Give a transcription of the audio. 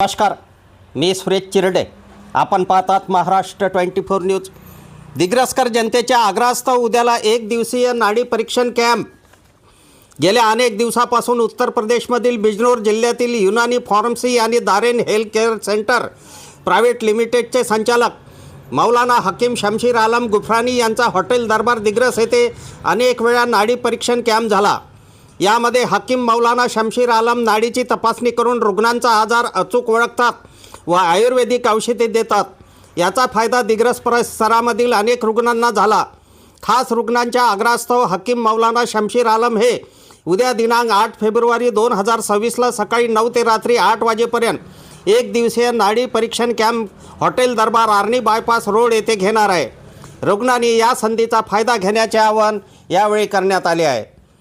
नमस्कार मी सुरेश चिरडे. आपण पाहतात महाराष्ट्र ट्वेंटी फोर न्यूज. दिग्रसकर जनतेच्या आग्रहास्तव उद्याला एक दिवसीय नाडी परीक्षण कॅम्प. गेल्या अनेक दिवसापासून उत्तर प्रदेशमधील बिजनोर जिल्ह्यातील युनानी फार्मसी आणि Daren health care centre private लिमिटेडचे संचालक मौलाना हकीम शमशीर आलम गुफरानी यांचा हॉटेल दरबार दिग्रस येथे अनेक वेळा नाडी परीक्षण कॅम्प झाला. यामध्ये हकीम मौलाना शमशीर आलम नाडीची तपासणी करून रुग्णांचा आजार अचूक ओळखतात व आयुर्वेदिक औषधे देतात. याचा फायदा दिग्रस परिसरामधील अनेक रुग्णांना झाला. खास रुग्णांच्या आग्रास्तव हकीम मौलाना शमशीर आलम हे उद्या दिनांक आठ फेब्रुवारी दोन हजार सव्वीसला सकाळी नऊ ते रात्री आठ वाजेपर्यंत एक दिवसीय नाडी परीक्षण camp hotel Darbar Arni bypass road येथे घेणार आहे. रुग्णांनी या संधीचा फायदा घेण्याचे आवाहन यावेळी करण्यात आले आहे.